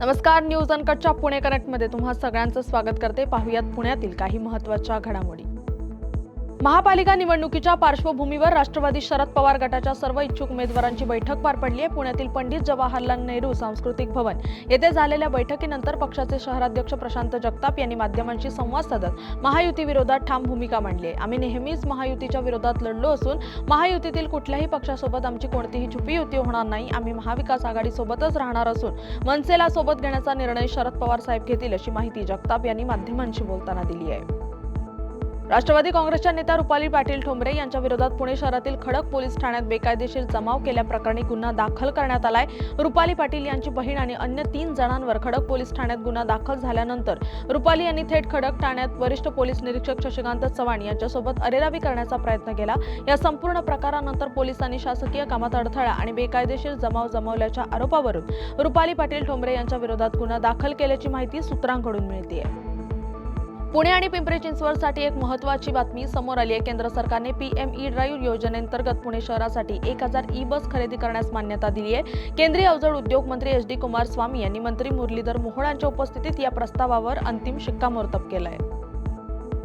नमस्कार न्यूज अनकटच्या पुणे कनेक्टमध्ये तुम्हा सगळ्यांचं स्वागत करते. पाहुयात पुण्यातील काही महत्त्वाच्या घडामोडी. महापालिका निवडणुकीच्या पार्श्वभूमीवर राष्ट्रवादी शरद पवार गटाच्या सर्व इच्छुक उमेदवारांची बैठक पार पडली आहे. पुण्यातील पंडित जवाहरलाल नेहरू सांस्कृतिक भवन. येथे झालेल्या बैठकीनंतर पक्षाचे शहराध्यक्ष प्रशांत जगताप यांनी माध्यमांशी संवाद साधत महायुती विरोधात ठाम भूमिका मांडली आहे. आम्ही नेहमीच महायुतीच्या विरोधात लढलो असून महायुतीतील कुठल्याही पक्षासोबत आमची कोणतीही छुपी युती होणार नाही. आम्ही महाविकास आघाडीसोबतच राहणार असून मनसेला सोबत घेण्याचा निर्णय शरद पवार साहेब घेतील अशी माहिती जगताप यांनी माध्यमांशी बोलताना दिली आहे. राष्ट्रवादी काँग्रेसच्या नेत्या रुपाली पाटील ठोंबरे यांच्या विरोधात पुणे शहरातील खडक पोलीस ठाण्यात बेकायदेशीर जमाव केल्याप्रकरणी गुन्हा दाखल करण्यात आलाय. रुपाली पाटील यांची बहीण आणि अन्य तीन जणांवर खडक पोलीस ठाण्यात गुन्हा दाखल झाल्यानंतर रुपाली यांनी थेट खडक ठाण्यात वरिष्ठ पोलीस निरीक्षक शशिकांत चव्हाण यांच्यासोबत अरेरावी करण्याचा प्रयत्न केला. या संपूर्ण प्रकारानंतर पोलिसांनी शासकीय कामात अडथळा आणि बेकायदेशीर जमाव जमवल्याच्या आरोपावरून रुपाली पाटील ठोंबरे यांच्या विरोधात गुन्हा दाखल केल्याची माहिती सूत्रांकडून मिळते पुणे आणि पिंपरी चिंचवडसाठी एक महत्त्वाची बातमी समोर आली आहे. केंद्र सरकारने पीएम ई ड्राईव्ह योजनेअंतर्गत पुणे शहरासाठी एक हजार ई बस खरेदी करण्यास मान्यता दिली आहे. केंद्रीय अवजड उद्योग मंत्री एच डी कुमारस्वामी यांनी मंत्री मुरलीधर मोहोळांच्या उपस्थितीत या प्रस्तावावर अंतिम शिक्कामोर्तब केलं आहे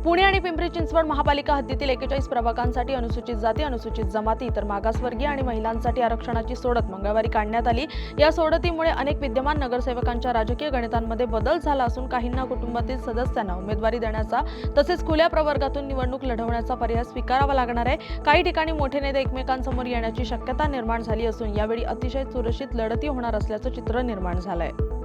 पुणे आणि पिंपरी चिंचवड महापालिका हद्दीतील एकेचाळीस प्रभागांसाठी अनुसूचित जाती अनुसूचित जमाती तर मागासवर्गीय आणि महिलांसाठी आरक्षणाची सोडत मंगळवारी काढण्यात आली. या सोडतीमुळे अनेक विद्यमान नगरसेवकांच्या राजकीय गणितांमध्ये बदल झाला असून काहींना कुटुंबातील सदस्यांना उमेदवारी देण्याचा तसेच खुल्या प्रवर्गातून निवडणूक लढवण्याचा पर्याय स्वीकारावा लागणार आहे. काही ठिकाणी मोठे नेते एकमेकांसमोर येण्याची शक्यता निर्माण झाली असून यावेळी अतिशय सुरक्षित लढती होणार असल्याचं चित्र निर्माण झालंय.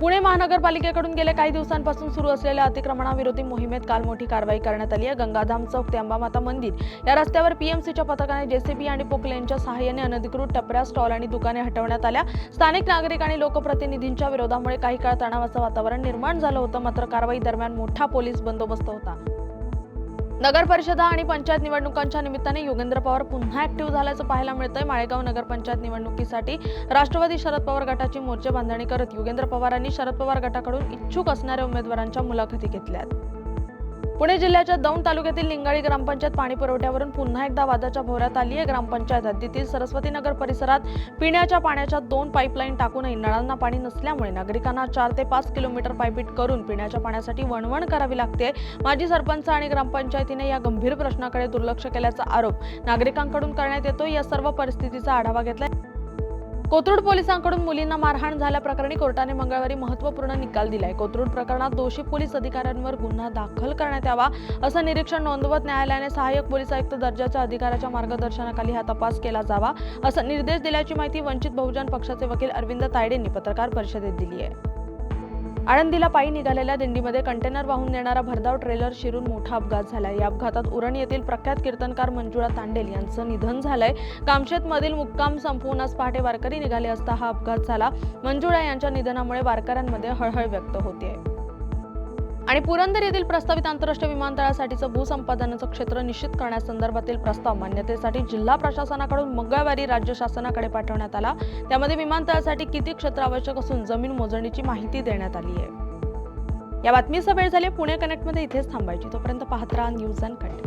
पुणे महानगरपालिकेकडून गेल्या काही दिवसांपासून सुरू असलेल्या अतिक्रमणाविरोधी मोहिमेत काल मोठी कारवाई करण्यात आली आहे. गंगाधाम चौक ते अंबामाता मंदिर. या रस्त्यावर पीएमसीच्या पथकाने जेसीबी आणि पोकलेनच्या सहाय्याने अनधिकृत टपऱ्या स्टॉल आणि दुकाने हटवण्यात आल्या. स्थानिक नागरिक आणि लोकप्रतिनिधींच्या विरोधामुळे काही काळ तणावाचं वातावरण निर्माण झालं होतं मात्र कारवाई दरम्यान मोठा पोलीस बंदोबस्त होता. नगर परिषदा आणि पंचायत निवडणुकांच्या निमित्ताने योगेंद्र पवार पुन्हा ऍक्टिव्ह झाल्याचं पाहायला मिळतंय. माळेगाव नगरपंचायत निवडणुकीसाठी राष्ट्रवादी शरद पवार गटाची मोर्चे बांधणी करत योगेंद्र पवारांनी शरद पवार गटाकडून इच्छुक असणाऱ्या उमेदवारांच्या मुलाखती घेतल्यात. पुणे जिल्ह्याच्या दौंड तालुक्यातील लिंगाळी ग्रामपंचायत पाणी पुरवठ्यावरून पुन्हा एकदा वादाच्या भोवऱ्यात आली आहे. ग्रामपंचायत हद्दीतील सरस्वती नगर परिसरात पिण्याच्या पाण्याच्या दोन पाईपलाईन टाकूनही नळांना पाणी नसल्यामुळे नागरिकांना चार ते पाच किलोमीटर पायपीट करून पिण्याच्या पाण्यासाठी वणवण करावी लागते. माजी सरपंच आणि ग्रामपंचायतीने या गंभीर प्रश्नाकडे दुर्लक्ष केल्याचा आरोप नागरिकांकडून करण्यात येतो या सर्व परिस्थितीचा आढावा घेतला कोथरूड पोलिसांकडून मुलींना मारहाण झाल्याप्रकरणी कोर्टाने मंगळवारी महत्त्वपूर्ण निकाल दिलाय. कोथरूड प्रकरणात दोषी पोलीस अधिकाऱ्यांवर गुन्हा दाखल करण्यात यावा असं निरीक्षण नोंदवत न्यायालयाने सहाय्यक पोलीस आयुक्त दर्जाच्या अधिकाऱ्याच्या मार्गदर्शनाखाली हा तपास केला जावा असं निर्देश दिल्याची माहिती वंचित बहुजन पक्षाचे वकील अरविंद तायडेंनी पत्रकार परिषदेत दिली आहे. आळंदीला पायी निघालेल्या दिंडीमध्ये कंटेनर वाहून नेणारा भरधाव ट्रेलर शिरून मोठा अपघात झाला या अपघातात उरण येथील प्रख्यात कीर्तनकार मंजुळा तांडेल यांचं निधन झालंय. कामशेत मधील मुक्काम संपवून आज पहाटे वारकरी निघाले असता हा अपघात झाला. मंजुळा यांच्या निधनामुळे वारकऱ्यांमध्ये हळहळ व्यक्त होते आणि पुरंदर येथील प्रस्तावित आंतरराष्ट्रीय विमानतळासाठीचं भूसंपादनाचं क्षेत्र निश्चित करण्यासंदर्भातील प्रस्ताव मान्यतेसाठी जिल्हा प्रशासनाकडून मंगळवारी राज्य शासनाकडे पाठवण्यात आला. त्यामध्ये विमानतळासाठी किती क्षेत्र आवश्यक असून जमीन मोजणीची माहिती देण्यात आली आहे. या बातमीचा वेळ झाली पुणे कनेक्टमध्ये इथेच थांबायची. तोपर्यंत पाहत राहा न्यूज अँड कट